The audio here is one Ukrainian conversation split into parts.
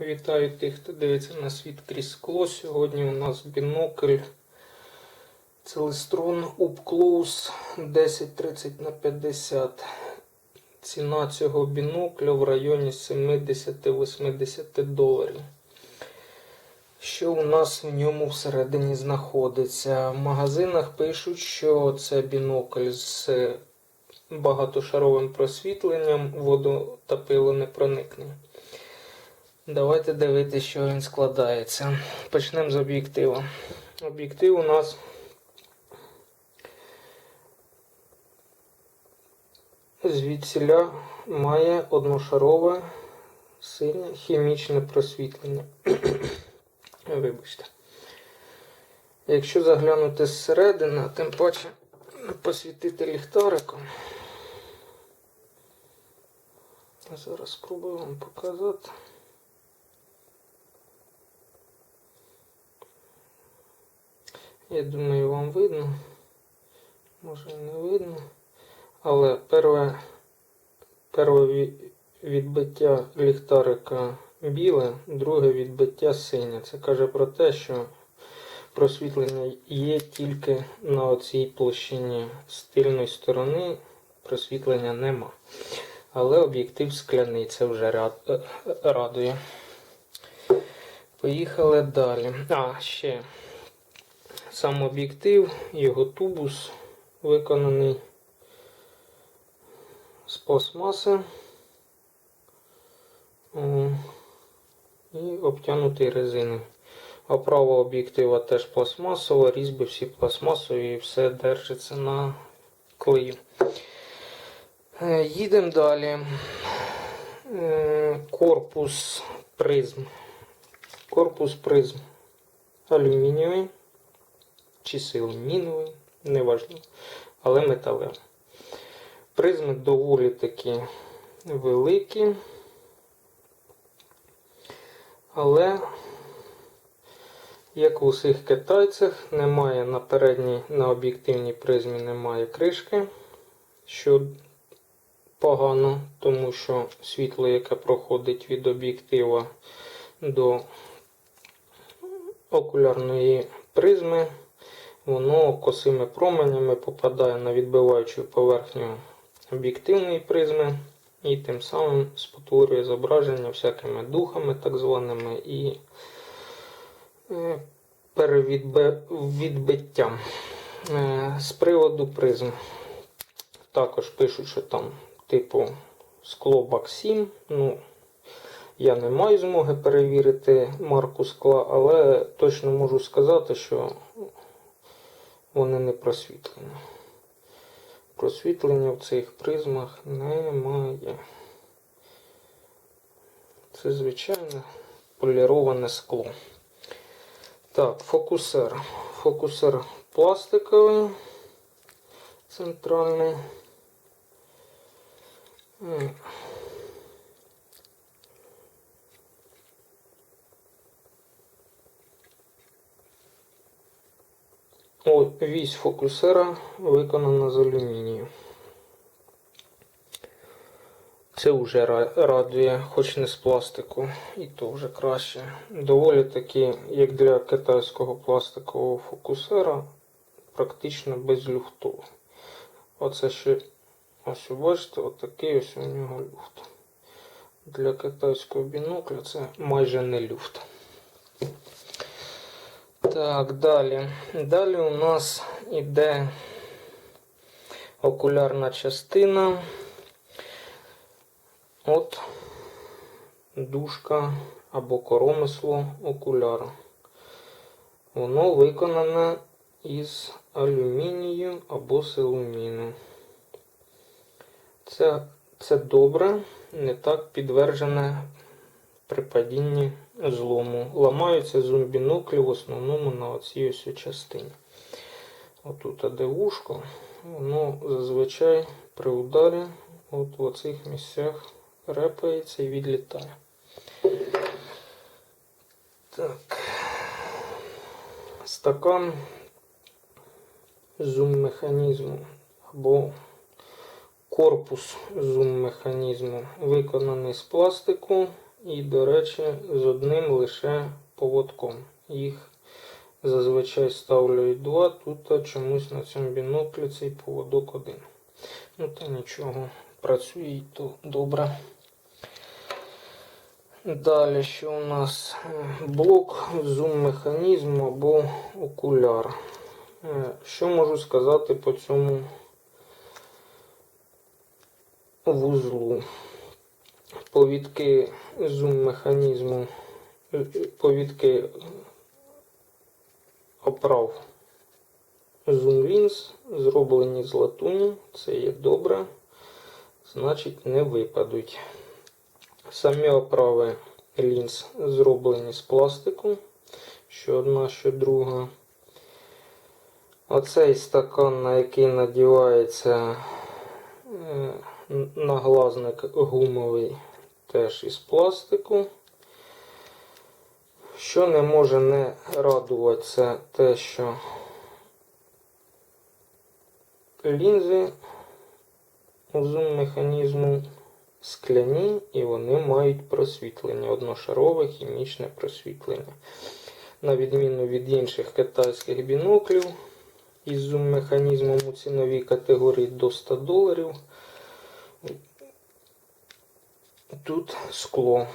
Вітаю тих, хто дивиться на світ крізь скло. Сьогодні у нас бінокль Celestron Up Close 1030 на 50. Ціна цього бінокля в районі 70-80 доларів. Що у нас в ньому всередині знаходиться? В магазинах пишуть, що це бінокль з багатошаровим просвітленням, воду не проникне. Давайте дивитися, що він складається. Почнемо з об'єктива. Об'єктив у нас звідсіля має одношарове синє хімічне просвітлення. Вибачте. Якщо заглянути зсередини, тим паче посвітити ліхтариком. Зараз спробую вам показати. Я думаю, вам видно. Може не видно. Але перше, перше відбиття ліхтарика біле, друге відбиття синє. Це каже про те, що просвітлення є тільки на оцій площині з тильної сторони, просвітлення нема. Але об'єктив скляний, це вже е, е, радує. Поїхали далі. А, ще сам об'єктив, його тубус виконаний з пластмаси і обтянутий резиною. Оправа об'єктива теж пластмасова, різьби всі пластмасові і все держиться на клею. Е, Їдемо далі. Е, Корпус призм. Корпус призм алюмінієвий чи силуміновий, неважливо, але металевий. Призми доволі такі великі, але, як у всіх китайцях, немає на передній, на об'єктивній призмі немає кришки, що погано, тому що світло, яке проходить від об'єктива до окулярної призми, воно косими променями попадає на відбиваючу поверхню об'єктивної призми і тим самим спотворює зображення всякими духами, так званими, і е, перевідбиттям. Е, З приводу призм. Також пишуть, що там типу скло бак 7. Ну, я не маю змоги перевірити марку скла, але точно можу сказати, що вони не просвітлені. Просвітлення в цих призмах немає. Це звичайне поліроване скло. Так, фокусер. Фокусер пластиковий, центральний. Вісь фокусера виконана з алюмінію. Це вже ра- радує, хоч не з пластику, і то вже краще. Доволі таки, як для китайського пластикового фокусера, практично безлюфтово. Оце ще, ось бачите, отакий ось у нього люфт. Для китайського бінокля це майже не люфт. Так, далі. Далі у нас іде окулярна частина. От дужка або коромисло окуляра. Воно виконане із алюмінію або силуміну. Це, це добре, не так підтверджене при падінні злому. Ламаються зумбіноклі в основному на оцій ось частині. Отут де воно зазвичай при ударі от в оцих місцях репається і відлітає. Так. Стакан зум-механізму або корпус зум-механізму виконаний з пластику І, до речі, з одним лише поводком. Їх зазвичай ставлю і два, тут чомусь на цьому біноклі цей поводок один. Ну та нічого, працює і то добре. Далі що у нас блок зум-механізму або окуляр. Е, Що можу сказати по цьому вузлу? Повідки зум-механізму, е, е, повідки оправ зум-лінз зроблені з латуні, це є добре, значить не випадуть. Самі оправи лінз зроблені з пластику, що одна, що друга. Оцей стакан, на який надівається е, наглазник гумовий, теж із пластику. Що не може не радувати, це те, що лінзи у зум-механізму скляні і вони мають просвітлення, одношарове хімічне просвітлення. На відміну від інших китайських біноклів із зум-механізмом у ціновій категорії до 100 доларів. Тут скло.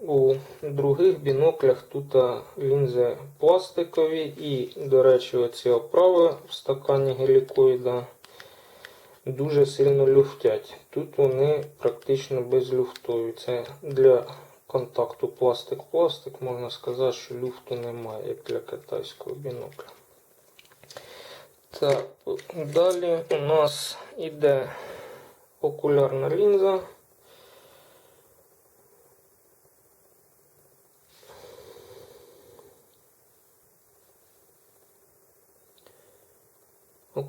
У других біноклях тут лінзи пластикові і, до речі, оці оправи в стакані гелікоїда дуже сильно люфтять. Тут вони практично безлюфтові. Це для контакту пластик-пластик, можна сказати, що люфту немає, як для китайського бінокля. Так, далі у нас іде окулярна лінза.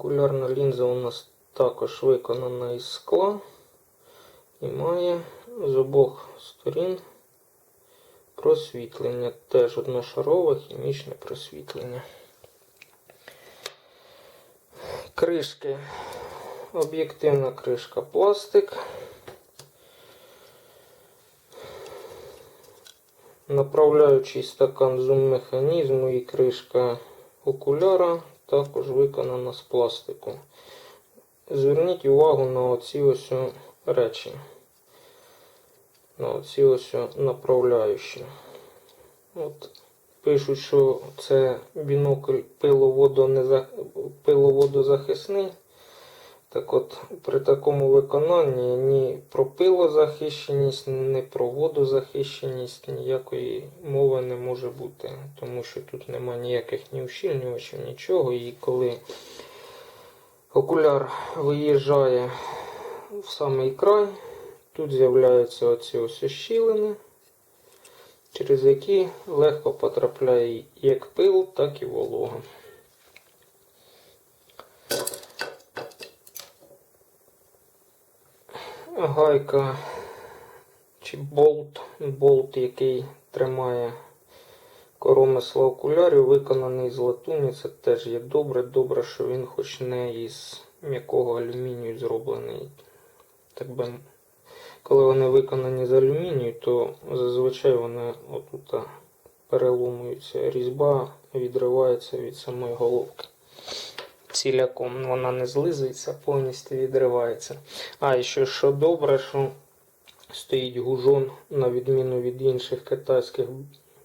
Окулярна лінза у нас також виконана із скла і має з обох сторін просвітлення. Теж одношарове хімічне просвітлення. Кришки. Об'єктивна кришка пластик. Направляючий стакан зум-механізму і кришка окуляра також виконана з пластику. Зверніть увагу на оці ось речі. На оці ось направляючі. От Пишуть, що це бінокль пиловодозахисний. Так от, при такому виконанні ні про пилозахищеність, ні про водозахищеність ніякої мови не може бути, тому що тут нема ніяких ні ущільнювачів, нічого. І коли окуляр виїжджає в самий край, тут з'являються оці ось щілини, через які легко потрапляє як пил, так і волога. Гайка чи болт, болт, який тримає коромисла окулярів, виконаний з латуні. Це теж є добре. Добре, що він хоч не із м'якого алюмінію зроблений. Так би, коли вони виконані з алюмінію, то зазвичай вони отут переломуються. Різьба відривається від самої головки ціляком. Вона не злизується, повністю відривається. А і ще що добре, що стоїть гужон, на відміну від інших китайських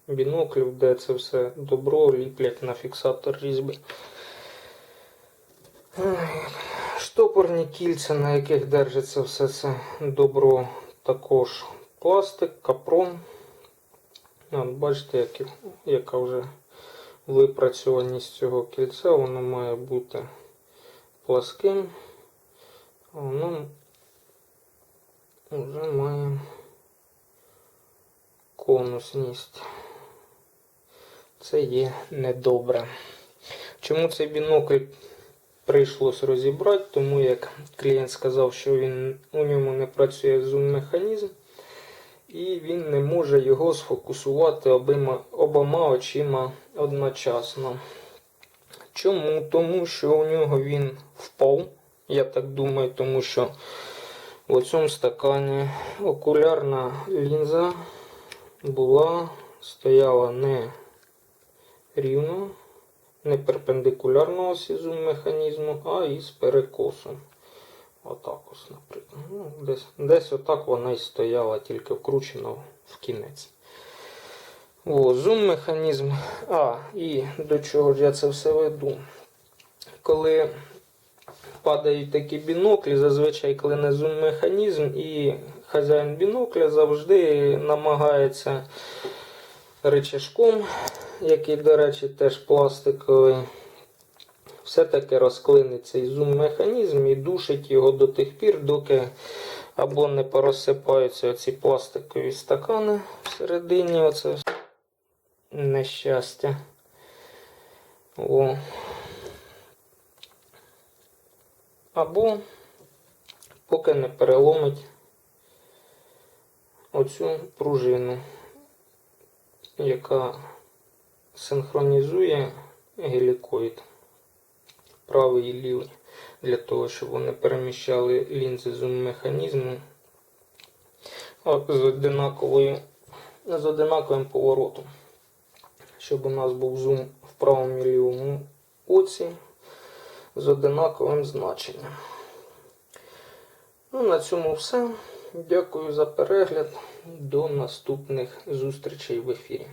біноклів, де це все добро ліплять на фіксатор різьби. Штопорні кільця, на яких держиться все це добро, також пластик, капрон. От, бачите, як, яка вже випрацьованість цього кільця, воно має бути пласким, воно вже має конусність. Це є недобре. Чому цей бінокль прийшлось розібрати? Тому як клієнт сказав, що він, у ньому не працює зум-механізм і він не може його сфокусувати обома, обома очима одночасно. Чому? Тому що у нього він впав. Я так думаю, тому що в цьому стакані окулярна лінза була, стояла не рівно, не перпендикулярно осі зум механізму, а із перекосом. Отак ось, наприклад. Ну, десь, десь отак вона і стояла, тільки вкручена в кінець. О, зум механізм. А, і до чого ж я це все веду. Коли падають такі біноклі, зазвичай коли не зум механізм, і хазяїн бінокля завжди намагається рычажком, який, до речі, теж пластиковий, все-таки розклинить цей зум-механізм і душить його до тих пір, доки або не порозсипаються оці пластикові стакани всередині. Оце нещастя. О. Або поки не переломить оцю пружину, яка синхронізує гелікоїд правий і лівий, для того, щоб вони переміщали лінзи зум-механізму з з одинаковим поворотом. Щоб у нас був зум в правому лівому оці з одинаковим значенням. Ну, на цьому все. Дякую за перегляд. До наступних зустрічей в ефірі.